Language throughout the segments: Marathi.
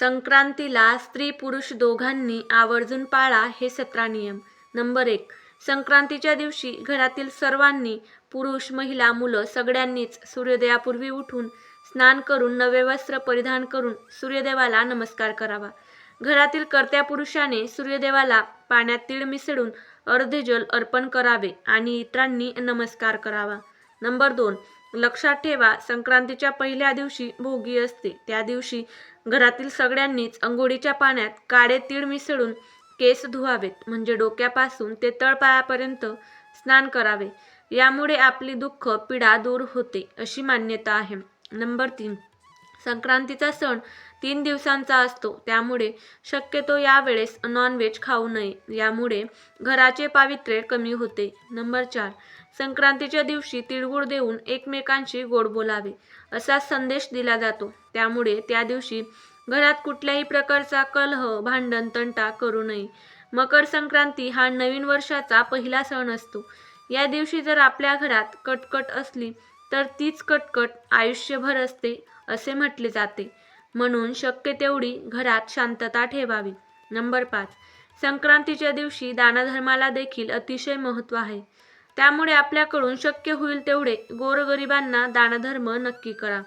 संक्रांतीला स्त्री पुरुष दोघांनी आवर्जून पाळा हे सतरा नियम. नंबर एक संक्रांतीच्या दिवशी घरातील सर्वांनी पुरुष महिला मुलं सगळ्यांनीच सूर्योदयापूर्वी उठून स्नान करून नवे वस्त्र परिधान करून सूर्यदेवाला नमस्कार करावा. घरातील कर्त्या पुरुषाने सूर्यदेवाला पाण्यात तीळ मिसळून अर्धे जल अर्पण करावे आणि इतरांनी नमस्कार करावा. नंबर दोन लक्षात ठेवा संक्रांतीच्या पहिल्या दिवशी भोगी असते. त्या दिवशी घरातील सगळ्यांनीच अंघोळीच्या पाण्यात काळे तीळ मिसळून केस धुवावेत म्हणजे डोक्यापासून ते तळपायापर्यंत स्नान करावे. यामुळे आपली दुःख पीडा दूर होते अशी मान्यता आहे. नंबर तीन. संक्रांतीचा सण तीन दिवसांचा असतो. त्यामुळे शक्यतो यावेळेस नॉनव्हेज खाऊ नये. यामुळे घराचे पावित्र्य कमी होते. नंबर चार संक्रांतीच्या दिवशी तिळगुळ देऊन एकमेकांशी गोड बोलावे असा संदेश दिला जातो. त्यामुळे त्या दिवशी घरात कुठल्याही प्रकारचा कलह भांडण तंटा करू नये. मकर संक्रांती हा नवीन वर्षाचा पहिला सण असतो. या दिवशी जर आपल्या घरात कटकट असली तर तीच कटकट आयुष्यभर असते असे म्हटले जाते. म्हणून शक्य तेवढी घरात शांतता ठेवावी. नंबर पाच. संक्रांतीच्या दिवशी दानधर्माला देखील अतिशय महत्त्व आहे. त्यामुळे आपल्याकडून शक्य होईल तेवढे गोरगरिबांना दानधर्म नक्की करा.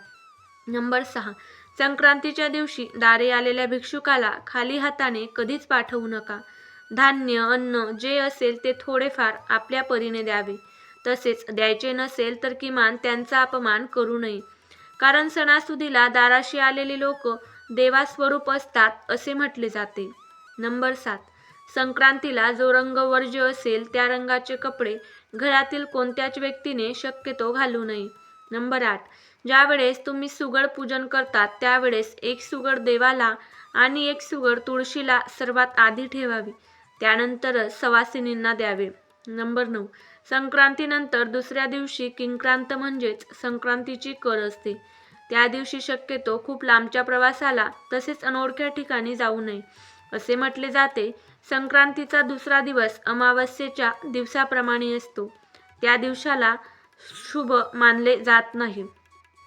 नंबर सहा. संक्रांतीच्या दिवशी दारे आलेल्या भिक्षुकाला खाली हाताने कधीच पाठवू नका. धान्य अन्न जे असेल ते थोडेफार आपल्या परीने द्यावे. तसेच द्यायचे नसेल तर किमान त्यांचा अपमान करू नये. कारण सणासुदीला दाराशी आलेले लोक देवास्वरूप असतात असे म्हटले जाते. नंबर सात. संक्रांतीला जो रंग वर्ज्य असेल त्या रंगाचे कपडे घरातील कोणत्याच व्यक्तीने शक्यतो घालू नये. नंबर आठ. ज्यावेळेस तुम्ही सुगड पूजन करतात त्यावेळेस एक सुगड देवाला आणि एक सुगड तुळशीला सर्वात आधी ठेवावी. त्यानंतरच सवासिनींना द्यावे. नंबर नऊ. संक्रांतीनंतर दुसऱ्या दिवशी किंक्रांत म्हणजेच संक्रांतीची कर असते. त्या दिवशी शक्यतो खूप लांबच्या प्रवासाला तसेच अनोळख्या ठिकाणी जाऊ नये. असे म्हटले जाते संक्रांतीचा दुसरा दिवस अमावस्येच्या दिवसाप्रमाणे असतो. त्या दिवसाला शुभ मानले जात नाही.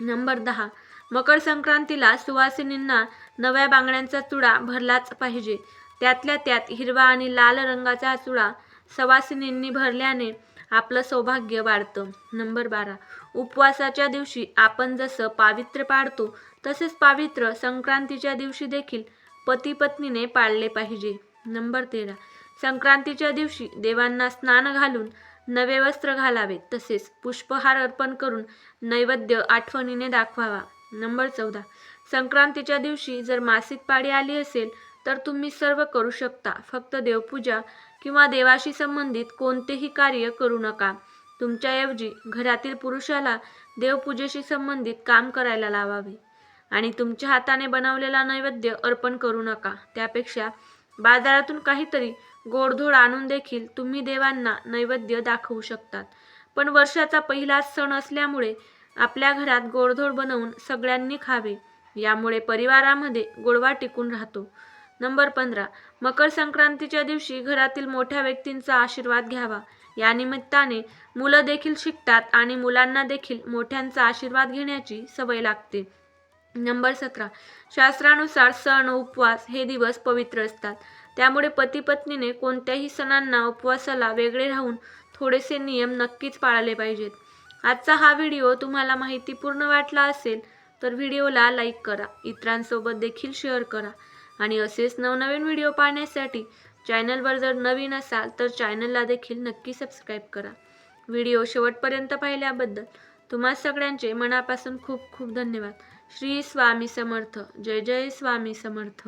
नंबर दहा. मकर संक्रांतीला सुवासिनींना नव्या बांगड्यांचा चुडा भरलाच पाहिजे. त्यातल्या त्यात हिरवा आणि लाल रंगाचा चुडा सवासिनींनी भरल्याने आपलं सौभाग्य वाढतं. नंबर बारा. उपवासाच्या दिवशी आपण जसं पावित्र्य पाळतो तसेच पावित्र्य संक्रांतीच्या दिवशी देखील पती पत्नीने पाळले पाहिजे. नंबर तेरा. संक्रांतीच्या दिवशी देवांना स्नान घालून नवे वस्त्र घालावे तसेच पुष्पहार अर्पण करून नैवेद्य आठवणीने दाखवावा. नंबर चौदा. संक्रांतीच्या दिवशी जर मासिक पाळी आली असेल तर तुम्ही सर्व करू शकता. फक्त देवपूजा किंवा देवाशी संबंधित कोणतेही कार्य करू नका. तुमच्याऐवजी घरातील पुरुषाला देवपूजेशी संबंधित काम करायला लावावे आणि तुमच्या हाताने बनवलेला नैवेद्य अर्पण करू नका. त्यापेक्षा बाजारातून काहीतरी गोडधोड आणून देखील तुम्ही देवांना नैवेद्य दाखवू शकतात. पण वर्षाचा पहिलाच सण असल्यामुळे आपल्या घरात गोडधोड बनवून सगळ्यांनी खावे. यामुळे परिवारामध्ये गोडवा टिकून राहतो. नंबर पंधरा. मकर संक्रांतीच्या दिवशी घरातील मोठ्या व्यक्तींचा आशीर्वाद घ्यावा. या निमित्ताने मुलं देखील शिकतात आणि मुलांना देखील मोठ्यांचा आशीर्वाद घेण्याची सवय लागते. नंबर सतरा. शास्त्रानुसार सण उपवास हे दिवस पवित्र असतात. त्यामुळे पती पत्नीने कोणत्याही सणांना उपवासाला वेगळे राहून थोडेसे नियम नक्कीच पाळले पाहिजेत. आजचा हा व्हिडिओ तुम्हाला माहितीपूर्ण वाटला असेल तर व्हिडिओला लाईक करा. इतरांसोबत देखील शेअर करा. आणि असेच नवनवीन व्हिडिओ पाहण्यासाठी चॅनलवर जर नवीन असाल तर चॅनलला देखील नक्की सबस्क्राईब करा. व्हिडिओ शेवटपर्यंत पाहिल्याबद्दल तुम्हा सगळ्यांचे मनापासून खूप खूप धन्यवाद. श्री स्वामी समर्थ. जय जय स्वामी समर्थ.